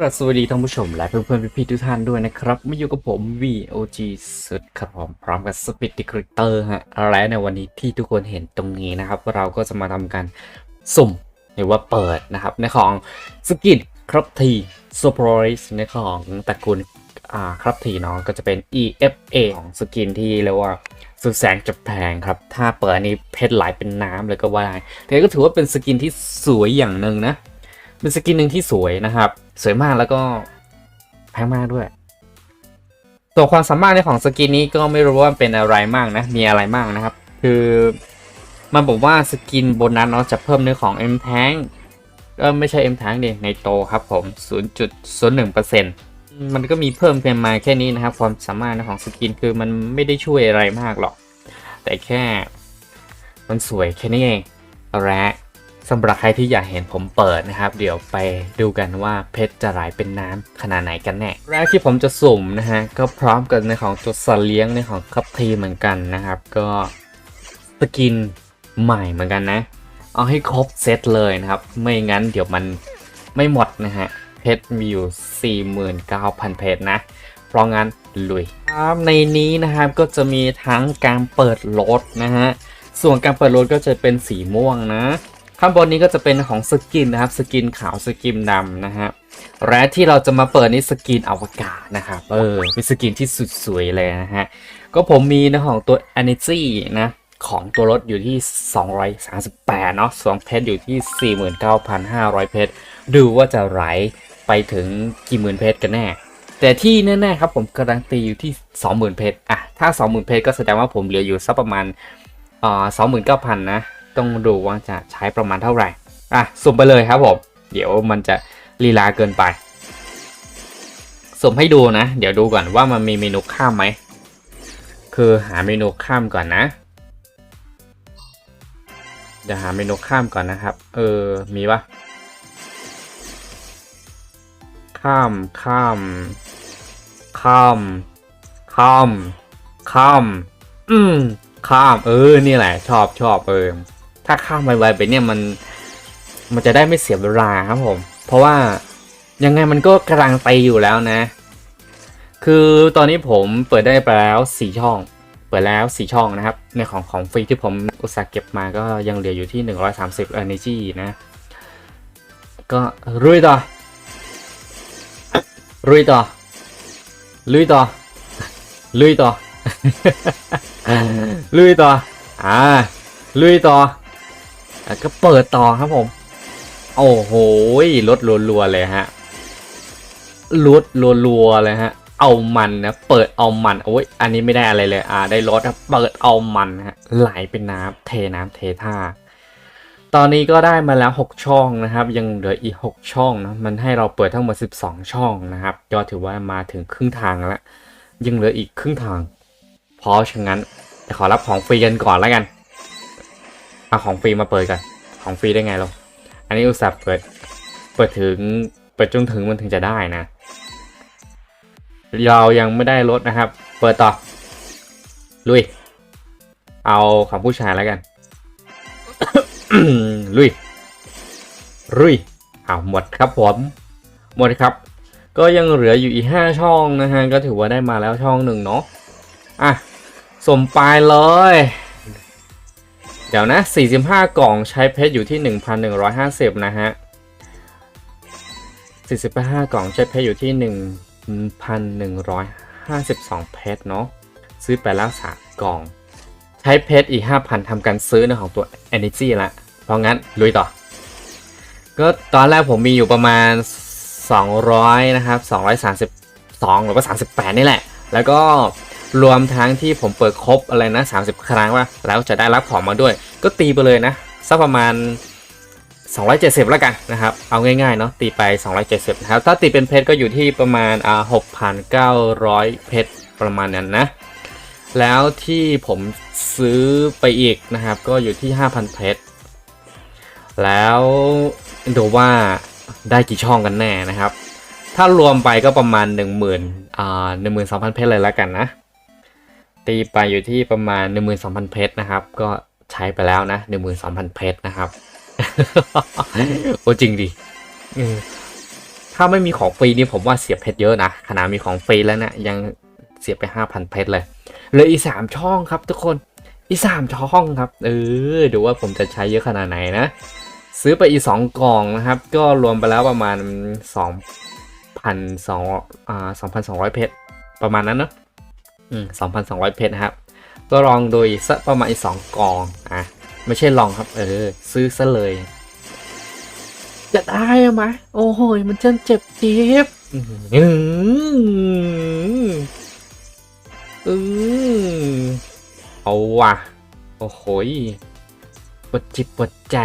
ครับสวัสดีท่านผู้ชมและเพื่อนๆพี่ๆทุกท่านด้วยนะครับมาอยู่กับผม VOG สุดครับผมพร้อมกับสปิ d ดิคริเตอร์ฮะและในวันนี้ที่ทุกคนเห็นตรงนี้นะครับ เราก็จะมาทำการสุ่มหรือว่าเปิดนะครับ ในของสกินครับทีโซโปรสในของตระกูลอ่าครับทีเนาะก็จะเป็น EFA ของสกินที่เรียกว่าสุดแสงจะแพงครับ ถ้าเปิดนี้เพชรไหลเป็นน้ำเลยก็ว่าได้แต่ก็ถือว่าเป็นสกินที่สวยอย่างหนึ่งนะ เป็นสกินหนึ่งที่สวยนะครับ สวยมากแล้วก็แพงมากด้วยตัวความสามารถในของสกินนี้ก็ไม่รู้ว่าเป็นอะไรมากนะ มีอะไรมากนะครับ คือมันบอกว่าสกินโบนัสเนาะจะเพิ่มเนื้อของ M Tank ก็ไม่ใช่ M Tank ดิในโตครับผม 0.01%มันก็มีเพิ่มเพียงมาแค่นี้นะครับ ความสามารถในของสกินคือมันไม่ได้ช่วยอะไรมากหรอก แต่แค่ มันสวยแค่นี้เองและ สำหรับใครที่อยากเห็นผมเปิดนะครับ เดี๋ยวไปดูกันว่าเพชรจะไหลเป็นน้ำขนาดไหนกันแน่แรกที่ผมจะสุ่มนะฮะก็พร้อมกันในของตัวสัตว์เลี้ยงในของคัพทีเหมือนกันนะครับ ก็สกินใหม่เหมือนกันนะ เอาให้ครบเซตเลยนะครับ ไม่งั้นเดี๋ยวมันไม่หมดนะฮะเพชรมีอยู่ 49,000 เพชรนะ เพราะงั้นลุยครับในนี้นะครับก็จะมีทั้งการเปิดรถนะฮะส่วนการเปิดรถก็จะเป็นสีม่วงนะ ข้างบนนี้ก็จะเป็นของสกินนะครับ สกินขาวสกินดำนะฮะและที่เราจะมาเปิดนี่สกินอวกาศนะครับเออเป็นสกินที่สุดสวยเลยนะฮะก็ผมมีนะของตัว Energy นะของตัวรถอยู่ที่ 238 เนาะสองเพชรอยู่ที่ 49,500 เพชร ดูว่าจะไหลไปถึงกี่หมื่นเพชรกันแน่ แต่ที่แน่ๆครับผมการันตีอยู่ที่ 20,000 เพชร อะ ถ้า 20,000 เพชรก็แสดงว่าผมเหลืออยู่สักประมาณอ่า29,000 นะ ต้องดูว่าจะใช้ประมาณเท่าไหร่ อะสุ่มไปเลยครับผม เดี๋ยวมันจะลีลาเกินไป สุ่มให้ดูนะ เดี๋ยวดูก่อนว่ามันมีเมนูข้ามไหม คือหาเมนูข้ามก่อนนะเดี๋ยวหาเมนูข้ามก่อนนะครับ เออ มีปะข้าม ข้าม ข้าม ข้าม ข้าม อืม ข้าม เออ นี่แหละ ชอบชอบเออ ถ้าข้ามไวๆไปเนี่ยมันมันจะได้ไม่เสียเวลาครับผม เพราะว่ายังไงมันก็กำลังไปอยู่แล้วนะ คือตอนนี้ผมเปิดได้ไปแล้วสี่ช่อง เปิดแล้วสี่ช่องนะครับ ในของของฟรีที่ผมอุตส่าห์เก็บมาก็ยังเหลืออยู่ที่130 energy นะ ก็รุยต่อ รุยต่อ ลุยต่อ ลุยต่อ ลุยต่อ อ่า ลุยต่อ อะก็เปิดต่อครับผม โอ้โหลดรัวๆเลยฮะลดรัวๆเลยฮะ เอามันนะ เปิดเอามันโอ้ยอันนี้ไม่ได้อะไรเลย อ่า ได้รถครับเปิดเอามันฮะ ไหลเป็นน้ำเทน้ำเทท่า ตอนนี้ก็ได้มาแล้ว 6 ช่องนะครับ ยังเหลืออีก 6 ช่องนะ มันให้เราเปิดทั้งหมด 12 ช่องนะครับ ก็ถือว่ามาถึงครึ่งทางแล้ว ยังเหลืออีกครึ่งทาง เพราะฉะนั้นจะขอรับของฟรีกันก่อนแล้วกัน เอาของฟรีมาเปิดกันของฟรีได้ไงเราอันนี้อุตส่าห์เปิด เปิดถึง เปิดจนถึงมันถึงจะได้นะ เรายังไม่ได้ลดนะครับ เปิดต่อ ลุย เอาของผู้ชายแล้วกัน ลุย ลุยเอาหมดครับผม หมดครับ ก็ยังเหลืออยู่อีก 5 ช่องนะฮะ ก็ถือว่าได้มาแล้วช่องหนึ่งเนาะ อะ สมปลายเลย ดี๋ยวนะ 45 กล่องใช้เพชรอยู่ที่ 1,150 นะฮะ 45 กล่องใช้เพชรอยู่ที่ 1,152 เพชรเนาะ ซื้อไปแล้ว3กล่อง ใช้เพชรอีก 5,000ทำการซื้อในของตัว Energy ละ เพราะงั้นลุยต่อ ก็ตอนแรกผมมีอยู่ประมาณ 200 นะครับ 232 หรือว่า 38 นี่แหละ แล้วก็ รวมทั้งที่ผมเปิดครบอะไรนะ 30 ครั้งว่าแล้วจะได้รับของมาด้วย ก็ตีไปเลยนะสักประมาณ 270 แล้วกันนะครับ เอาง่ายๆเนาะตีไป 270 นะครับ ถ้าตีเป็นเพชรก็อยู่ที่ประมาณอ่า6,900 เพชรประมาณนั้นนะ แล้วที่ผมซื้อไปอีกนะครับ ก็อยู่ที่ 5,000 เพชรแล้วดูว่าได้กี่ช่องกันแน่นะครับ ถ้ารวมไปก็ประมาณ 10,000อ่า12,000 เพชรเลยแล้วกันนะ ตีไปอยู่ที่ประมาณ 12,000 เพชรนะครับ ก็ใช้ไปแล้วนะ 12,000 เพชรนะครับ โอ้จริงดิถ้าไม่มีของฟรีนี่ผมว่าเสียเพชรเยอะนะ ขนาดมีของฟรีแล้วเนะยังเสียไปห้าพันเพชรเลยเหลยอีกสามช่องครับทุกคน อีกสามช่องครับ เออ ดูว่าผมจะใช้เยอะขนาดไหนนะ ซื้อไปอีกสองกล่องนะครับ ก็รวมไปแล้วประมาณสองพันสองอ่าสองพันสองร้อยเพชรประมาณนั้นเนอะ อืมสองพันสองร้อยเพชรนะครับ ก็ลองโดยสักประมาณอีกสองกล่อง อะ ไม่ใช่ลองครับ เออ ซื้อซะเลย จะได้ไหมโอ้โห มันจะเจ็บจี๊บอื้อหือเอาว่ะ โอ้โหปวดจิตปวดใจ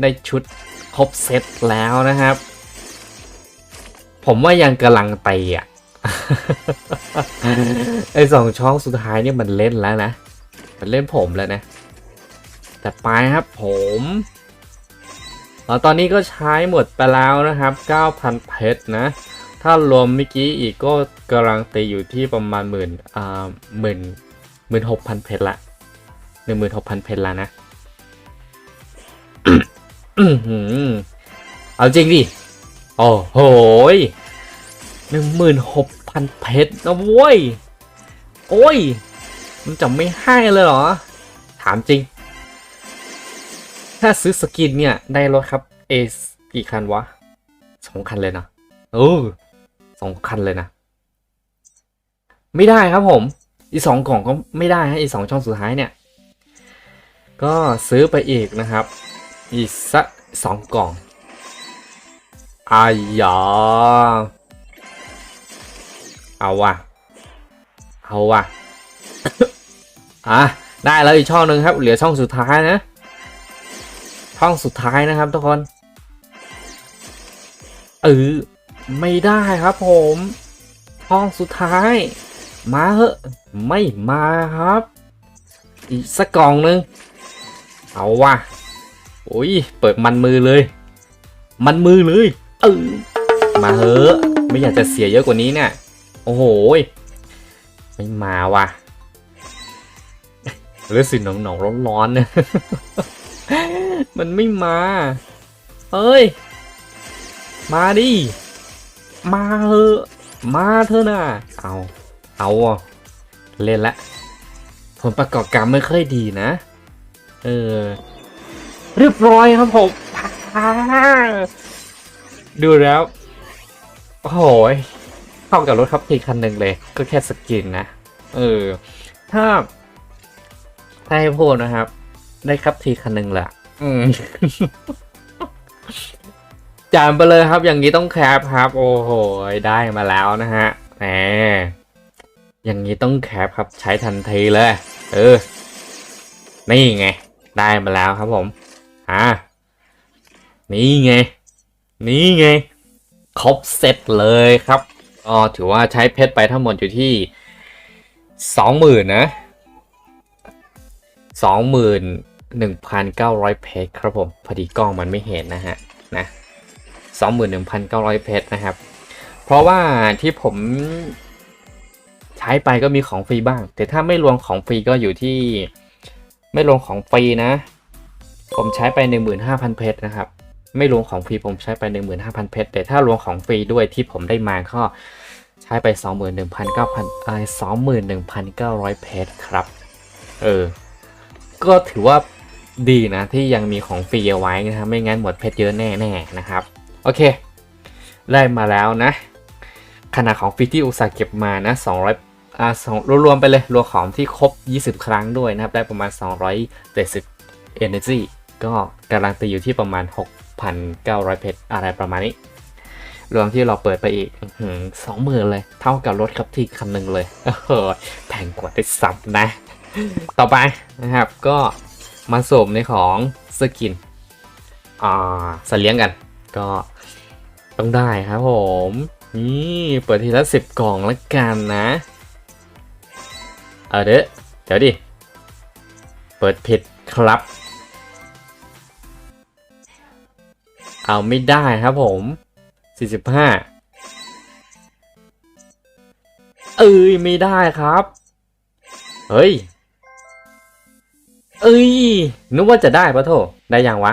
ได้ชุดครบเซตแล้วนะครับ ผมว่ายังกำลังไปอะ ไอสองช่องสุดท้ายเนี่ยมันเล่นแล้วนะ มันเล่นผมแล้วนะ แต่ไปครับผมแล้วตอนนี้ก็ใช้หมดไปแล้วนะครับ 9,000 เพชรนะ ถ้ารวมเมื่อกี้อีกก็กำลังตีอยู่ที่ประมาณหมื่นอ่าหมื่นหมื่นหกพันเพชรละหนึ่งหมื่นหกพันเพชรละนะเอาจริงดิ โอ้โห หนึ่งหมื่นหกพันเพชรนะเว้ย โอ้ย มันจะไม่ให้เลยเหรอ ถามจริง ถ้าซื้อสกินเนี่ยได้รถครับ เอสกี่คันวะสองคันเลยนะโอ้สองคันเลยนะ ไม่ได้ครับผม อีสองกล่องก็ไม่ได้ฮะอีสองช่องสุดท้ายเนี่ย ก็ซื้อไปอีกนะครับ อีกสักสองกล่องอายา เอาว่ะ เอาว่ะ อะ ได้แล้วอีกช่องหนึ่งครับ เหลือช่องสุดท้ายนะ ช่องสุดท้ายนะครับทุกคน เออ ไม่ได้ครับผม ช่องสุดท้าย มาเหอะ ไม่มาครับ อีกสักกล่องหนึ่งเอาว่ะ โอ้ย เปิดมันมือเลย มันมือเลย เออมาเหอะ ไม่อยากจะเสียเยอะกว่านี้เนี่ย โอ้โห ไม่มาว่ะเลือดสีหนองหนองร้อนร้อนๆเนี่ยมันไม่มาเฮ้ย มาดิ มาเหอะมาเถอะนะเอา เอาอะเล่นละ ผลประกอบการไม่ค่อยดีนะ เออ เรียบร้อยครับผมดูแล้ว โอ้โหย เข้ากับรถครับทีคันหนึ่งเลย ก็แค่สกินนะ เออ ถ้าถ้าให้พูดนะครับ ได้ครับทีคันหนึ่งแหละอืมจานไปเลยครับ อย่างนี้ต้องแคปครับ โอ้โห ได้มาแล้วนะฮะแหมอย่างนี้ต้องแคปครับ ใช้ทันทีเลย เออ นี่ไง ได้มาแล้วครับผม อ่า นี่ไง นี่ไง ครบเซตเลยครับ ก็ถือว่าใช้เพชรไปทั้งหมดอยู่ที่สองหมื่นนะสองหมื่นหนึ่งพันเก้าร้อยเพชรครับผมพอดีกล้องมันไม่เห็นนะฮะนะสองหมื่นหนึ่งพันเก้าร้อยเพชรนะครับ เพราะว่าที่ผมใช้ไปก็มีของฟรีบ้าง แต่ถ้าไม่รวมของฟรีก็อยู่ที่ไม่รวมของฟรีนะ ผมใช้ไป 15,000 เพชรนะครับ ไม่รวมของฟรีผมใช้ไป 15,000 เพชรแต่ถ้ารวมของฟรีด้วยที่ผมได้มาก็ ใช้ไป 21,900เอ่อ21,900 เพชรครับ เออ ก็ถือว่าดีนะที่ยังมีของฟรีเอาไว้นะครับ ไม่งั้นหมดเพชรเยอะแน่ๆนะครับ โอเค ได้มาแล้วนะ ขนาดของฟรีที่อุตสาห์เก็บมานะ 200อ่าสองรวมๆไปเลย รวมของที่ครบ 20 ครั้งด้วยนะครับ ได้ประมาณ 270 energy ก็การันตีอยู่ที่ประมาณ 6,900 เพชรอะไรประมาณนี้ รวมที่เราเปิดไปอีกสองหมื่นเลย เท่ากับรถครับที่คันหนึ่งเลยโอ้โหแพงกว่าได้ซับนะ ต่อไปนะครับก็มาสมในของสกิน อ่าสเลี้ยงกัน ก็ต้องได้ครับผม นี่เปิดทีละสิบกล่องแล้วกันนะ เออเด้อเดี๋ยวดิ เปิดผิดครับ เอาไม่ได้ครับผม 45เอ้ยไม่ได้ครับ เฮ้ย เอ้ยนึกว่าจะได้ปะโถได้ยังวะ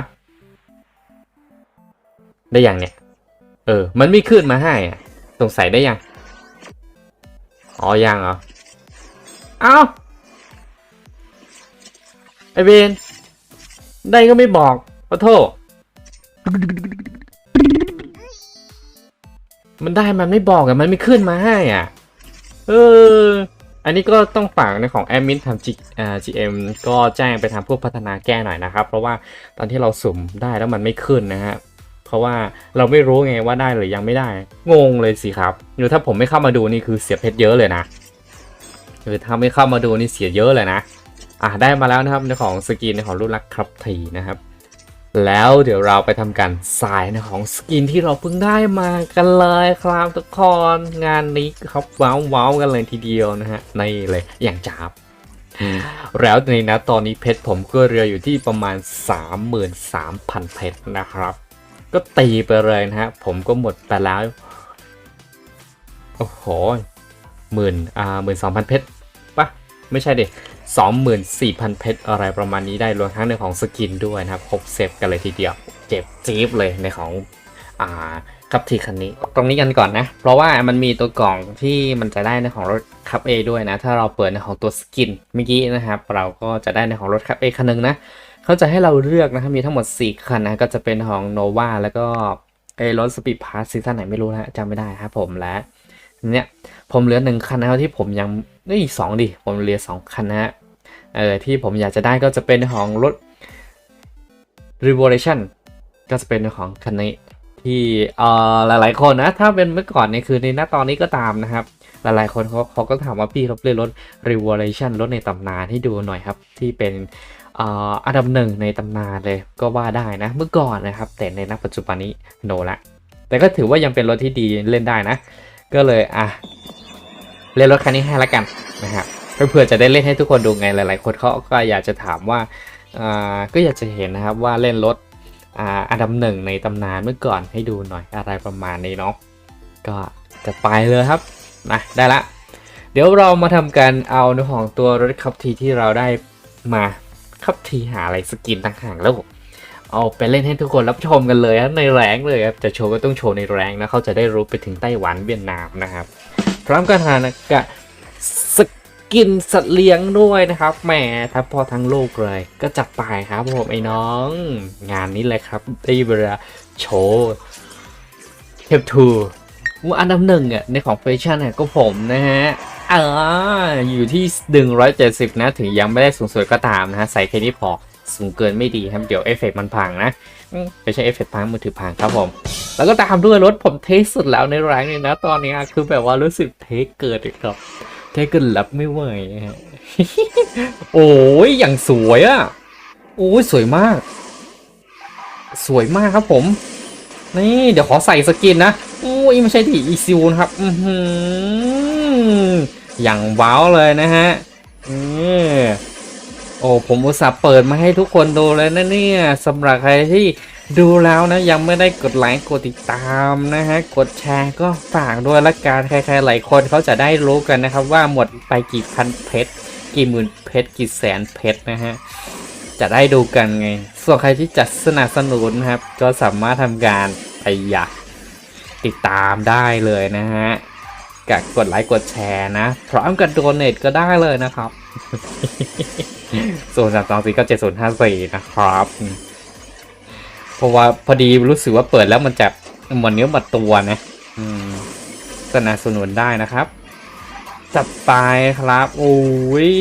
ได้ยังเนี่ย เออ มันไม่ขึ้นมาให้อะสงสัยได้ยัง อ๋อยังเหรอ เอ้า ไอเบนได้ก็ไม่บอกขอโทษ มันได้มันไม่บอกอะมันไม่ขึ้นมาให้อะ เออ อันนี้ก็ต้องฝากในของแอดมินทำ G อ่า GM ก็แจ้งไปทางผู้พัฒนาแก้หน่อยนะครับ เพราะว่าตอนที่เราสุ่มได้แล้วมันไม่ขึ้นนะฮะเพราะว่าเราไม่รู้ไงว่าได้หรือยังไม่ได้ งงเลยสิครับหรือถ้าผมไม่เข้ามาดูนี่คือเสียเพชรเยอะเลยนะหรือถ้าไม่เข้ามาดูนี่เสียเยอะเลยนะอะได้มาแล้วนะครับในของสกินในของรุ่นรักครับทีนะครับ แล้วเดี๋ยวเราไปทำการสายนของสกินที่เราเพิ่งได้มากันเลยครับทุกคนงานนี้ครับว้าวว้าวกันเลยทีเดียวนะฮะในเลยอย่างจับแล้วในนะตอนนี้เพชรผมก็เรืออยู่ที่ประมาณ 33,000 เพชรนะครับ ก็ตีไปเลยนะฮะ ผมก็หมดไปแล้ว โอ้โหหมื่นอ่าหมื่นสองพันเพชรปะไม่ใช่เด็ก 24,000 เพชรอะไรประมาณนี้ได้รวมทั้งในของสกินด้วยนะครับครบเซฟกันเลยทีเดียวเจ็บจี๊บเลยในของอ่าคับทีคันนี้ตรงนี้กันก่อนนะ เพราะว่ามันมีตัวกล่องที่มันจะได้ในของรถคับ A ด้วยนะ ถ้าเราเปิดในของตัวสกินเมื่อกี้นะครับ เราก็จะได้ในของรถคับ A คันนึงนะ เขาจะให้เราเลือกนะครับ มีทั้งหมด 4 คันนะ ก็จะเป็นของโนวาแล้วก็ไอรถสปีดพาร์ซีซั่นไหนไม่รู้นะจำไม่ได้ครับผมและเนี่ยผมเหลือหนึ่งคันนะที่ผมยังนี่สองดิผมเหลือสองคันนะ เออที่ผมอยากจะได้ก็จะเป็นของรถ Revolution ก็จะเป็นของคันนี้ที่เอ่อหลายๆคนนะ ถ้าเป็นเมื่อก่อนเนี่ยคือในหน้าตอนนี้ก็ตามนะครับ หลายๆคนเขาเขาก็ถามว่าพี่เขาเล่นรถ Revolution รถในตำนานให้ดูหน่อยครับ ที่เป็นเอ่ออันดับหนึ่งในตำนานเลยก็ว่าได้นะเมื่อก่อนนะครับ แต่ในณปัจจุบันนี้โนละ แต่ก็ถือว่ายังเป็นรถที่ดีเล่นได้นะ ก็เลยอะเล่นรถคันนี้ให้ละกันนะครับ เพื่อจะได้เล่นให้ทุกคนดูไงหลาย ๆ คนเขาก็อยากจะถามว่าก็อยากจะเห็นนะครับว่าเล่นรถอันดับหนึ่งในตำนานเมื่อก่อนให้ดูหน่อยอะไรประมาณนี้เนาะก็จะไปเลยครับนะได้ละ เดี๋ยวเรามาทำการเอาในของตัวรถคับทีที่เราได้มาคับทีหาอะไรสกินต่างหากแล้วเอาไปเล่นให้ทุกคนรับชมกันเลยครับในแรงเลยครับจะโชว์ก็ต้องโชว์ในแรงนะเขาจะได้รู้ไปถึงไต้หวันเวียดนามนะครับพร้อมกันหานะกะสก กินสัตว์เลี้ยงด้วยนะครับแหมถ้าพอทั้งโลกเลย ก็จัดไปครับผมไอ้น้อง งานนี้เลยครับได้เวลาโชว์เทปทูว่าอันดับหนึ่งอะในของแฟชั่นเนี่ยก็ผมนะฮะอ่าอยู่ที่ 170 นะ ถึงยังไม่ได้สูงสุดก็ตามนะฮะ ใส่แค่นี้พอสูงเกินไม่ดีครับ เดี๋ยวเอฟเฟกต์มันพังนะไม่ใช่เอฟเฟกต์พังมือถือพังครับผม แล้วก็ตามด้วยรถผมเทสสุดแล้วในแรงเลยนะ ตอนนี้คือแบบว่ารู้สึกเทสเกิดเลยครับ เทสเกินรับไม่ไหวฮะโอ้ยอย่างสวยอะ่ะ โอ้ยสวยมาก สวยมากครับผม นี่เดี๋ยวขอใส่สกินนะโอ้ยไม่ใช่ที่อีซิวนะครับ อืออย่างว้าวเลยนะฮะโอ้ผมอุตส่าห์เปิดมาให้ทุกคนดูเลยนะเนี่ยสำหรับใครที่ ดูแล้วนะยังไม่ได้กดไลค์กดติดตามนะฮะกดแชร์ก็ฝากด้วยละกันใครๆหลายคนเขาจะได้รู้กันนะครับ ว่าหมดไปกี่พันเพชรกี่หมื่นเพชรกี่แสนเพชรนะฮะจะได้ดูกันไง ส่วนใครที่จัดสนับสนุนนะครับ ก็สามารถทำการไปอยากติดตามได้เลยนะฮะกดกดไลค์กดแชร์นะ พร้อมกับโดเนทก็ได้เลยนะครับส่วนสามสองสี่ก็เจ็ดศูนย์ห้าสี่นะครับ เพราะว่าพอดีรู้สึกว่าเปิดแล้วมันจะเหมือนเนื้อหมดตัวนะอืมสนับสนุนได้นะครับ จัดไปครับ โอ้ย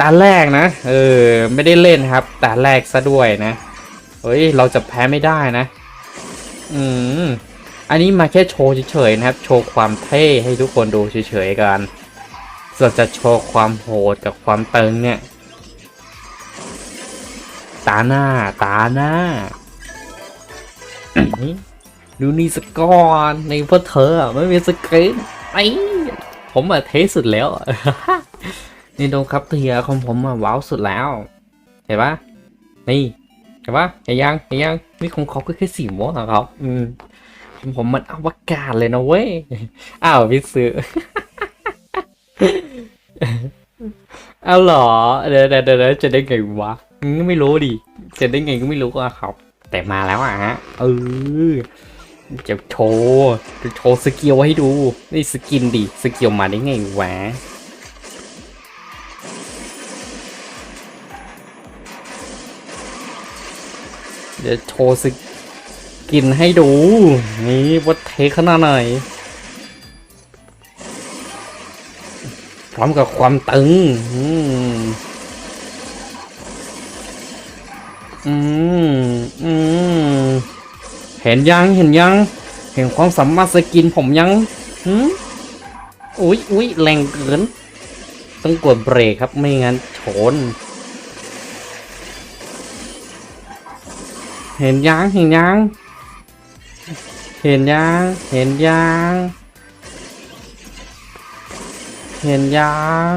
ตาแรกนะ เออ ไม่ได้เล่นครับตาแรกซะด้วยนะเฮ้ย เราจะแพ้ไม่ได้นะ อืม อันนี้มาแค่โชว์เฉยๆนะครับ โชว์ความเท่ให้ทุกคนดูเฉยๆกัน ส่วนจะโชว์ความโหดกับความเติงเนี่ย ตาหน้า ตาหน้า ดูนี่สกอนในพวกเธออะไม่มีสกรีนไอ้ผมอะเทสุดแล้ว นี่ดูครับเทียของผมอะว้าวสุดแล้ว เห็นปะนี่เห็นปะเห็นยังเห็นยังนี่ของเขาก็แค่สีม่วงอะครับอืมของผมมันอวกาศเลยนะเว้ย อ้าวพี่ซื้ออ้าวเหรอเดี๋ยวเดี๋ยวเดี๋ยวจะได้ไงวะ อืมไม่รู้ดิเจได้ไงก็ไม่รู้อะครับ แต่มาแล้วอะฮะเออจะโชว์จะโชว์สกิลให้ดูนี่สกินดิสกิลมาได้ไงวะเดี๋ยวโชว์สกินให้ดู นี่ว่าเทขนาดไหนพร้อมกับความตึง อืม อืมอืมเห็นยังเห็นยัง เห็นความสามารถสกินผมยังหืมอุ๊ยอุ๊ยแรงเกิน ต้องกดเบรกครับไม่งั้นชน เห็นยังเห็นยังเห็นยังเห็นยังเห็นยัง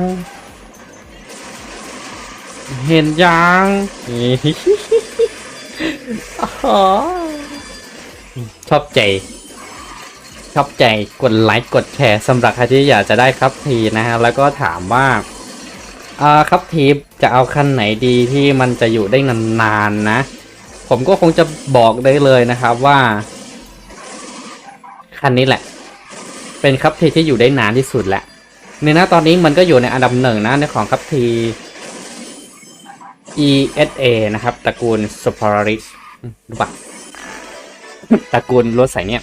เห็นยัง อ๋อชอบใจ ชอบใจกดไลค์กดแชร์สำหรับใครที่อยากจะได้ครับทีนะฮะ แล้วก็ถามว่าอ่าครับทีจะเอาคันไหนดีที่มันจะอยู่ได้นานๆนะ ผมก็คงจะบอกได้เลยนะครับว่า คันนี้แหละ เป็นครับทีที่อยู่ได้นานที่สุดแหละในนะตอนนี้มันก็อยู่ในอันดับหนึ่งนะในของครับที ESA นะครับ ตระกูล s o p o l a r i s รู้ปะตระกูลรถสายเนี่ย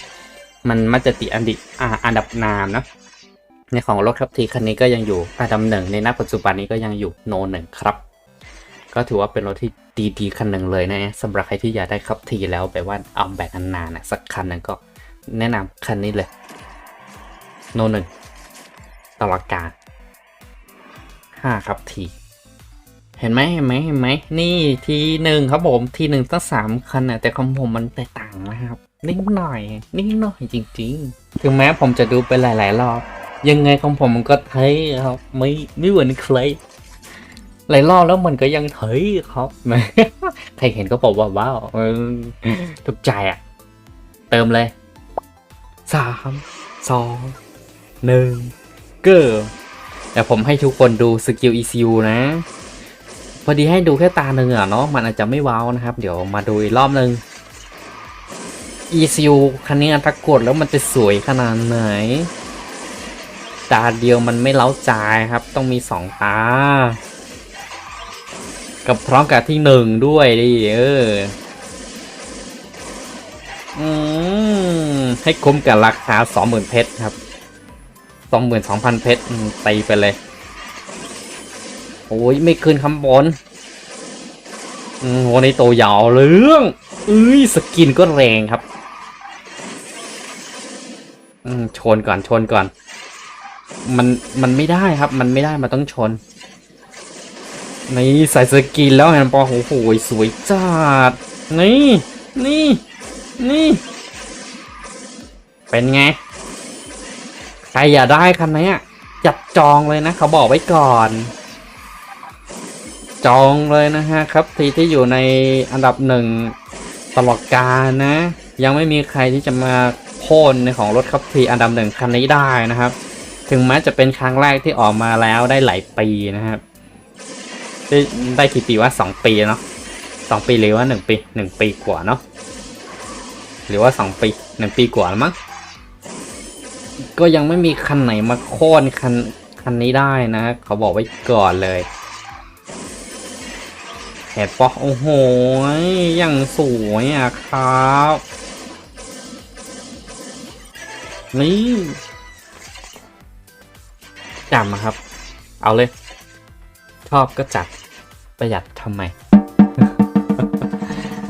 มันมักจะติดอันดิอ่าอันดับนามนะในของรถครับทีคันนี้ก็ยังอยู่อันดับหนึ่งในณปัจจุบันนี้ก็ยังอยู่โนหนึ่งครับ ก็ถือว่าเป็นรถที่ดีๆคันหนึ่งเลยนะสำหรับใครที่อยากได้ครับทีแล้วแบบว่าเอาแบบนานๆนะสักคันหนึงก็แนะนำคันนี้เลยโนหนึ่งตลอดการห้าครับที เห็นไหมเห็นไหมเห็นไหมนี่ทีหนึ่งครับผมทีหนึ่งตั้งสามคันนะแต่ของผมมันแตกต่างนะครับนิดหน่อยนิดหน่อยจริง ๆ ถึงแม้ผมจะดูไปหลาย ๆ รอบ ยังไงของผมมันก็เท่ครับ ไม่ไม่เหมือนใครหลายรอบแล้วมันก็ยังเท่ครับใครเห็นก็บอกว่าว้าวถูกใจอะ เติมเลยสามสองหนึ่งเก้อเดี๋ยวผมให้ทุกคนดูสกิล ECU นะ พอดีให้ดูแค่ตาหนึ่งอะเนาะมันอาจจะไม่ว้าวนะครับ เดี๋ยวมาดูอีกรอบหนึ่ง ECU คันนี้ถ้ากดแล้วมันจะสวยขนาดไหน ตาเดียวมันไม่เล้าใจครับ ต้องมีสองตา กับพร้อมกับที่หนึ่งด้วยดิเอออืมให้คุ้มกับราคาสองหมื่นเพชรครับสองหมื่นสองพันเพชรตีไปเลย อ้ยไม่ขึ้นคำบนอืมโหในตัวยาวเรื่องเอ้ยสกินก็แรงครับ อืมชนก่อนชนก่อน มันมันไม่ได้ครับ มันไม่ได้มันต้องชนนี่ใส่สกินแล้วเห็นปะโอ้โหสวยจัดนี่นี่นี่ เป็นไง ใครอยากได้คันนี้จับจองเลยนะ เขาบอกไว้ก่อน จองเลยนะฮะครับทีที่อยู่ในอันดับหนึ่งตลอดกาลนะ ยังไม่มีใครที่จะมาโค่นในของรถครับทีอันดับหนึ่งคันนี้ได้นะครับ ถึงแม้จะเป็นครั้งแรกที่ออกมาแล้วได้หลายปีนะครับ ได้ได้กี่ปีว่าสองปีเนาะสองปีหรือว่าหนึ่งปีหนึ่งปีกว่าเนาะหรือว่าสองปีหนึ่งปีกว่าแล้วมั้งก็ยังไม่มีคันไหนมาโค่นคันคันนี้ได้นะ เขาบอกไว้ก่อนเลย แหดปอกโอ้โหยังสวยอะครับ นี่จำมาครับ เอาเลย ชอบก็จัดประหยัดทำไม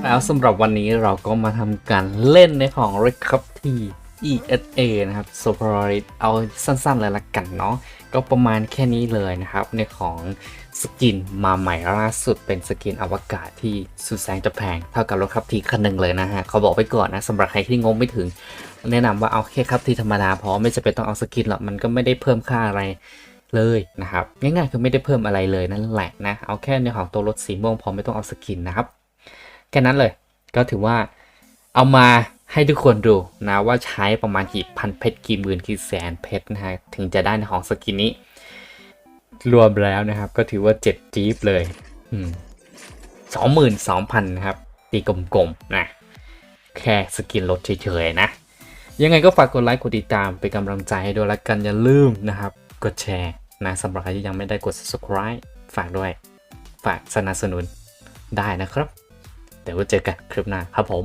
แล้วสำหรับวันนี้เราก็มาทำการเล่นในของ r e c a p t ESA นะครับ s o p o l a r i s เอาสั้นๆเลยละกันเนาะ ก็ประมาณแค่นี้เลยนะครับ ในของ สกินมาใหม่ล่าสุดเป็นสกินอวกาศที่สุดแสงจะแพงเท่ากับรถขับทีคันหนึ่งเลยนะฮะเขาบอกไปก่อนนะสำหรับใครที่งงไม่ถึง แนะนำว่าเอาแค่ขับทีธรรมดาพอไม่จะเป็นต้องเอาสกินหรอกมันก็ไม่ได้เพิ่มค่าอะไรเลยนะครับง่ายๆคือไม่ได้เพิ่มอะไรเลยนั่นแหละนะเอาแค่ในของตัวรถสีม่วงพอไม่ต้องเอาสกินนะครับแค่นั้นเลยก็ถือว่าเอามาให้ทุกคนดูนะว่าใช้ประมาณกี่พันเพชรกี่หมื่นกี่แสนเพชรนะฮะถึงจะได้ในของสกินนี้ รวมแล้วนะครับ ก็ถือว่าเจ็ดจี๊บเลยสองหมื่นสองพันนะครับ ตีกลมๆนะแค่สกินรถเฉยๆนะ ยังไงก็ฝากกดไลค์กดติดตามเป็นกำลังใจให้ด้วยละกันอย่าลืมนะครับ กดแชร์นะสำหรับใครที่ยังไม่ได้กด subscribe ฝากด้วย ฝากสนับสนุนได้นะครับ เดี๋ยวไว้เจอกันคลิปหน้าครับผม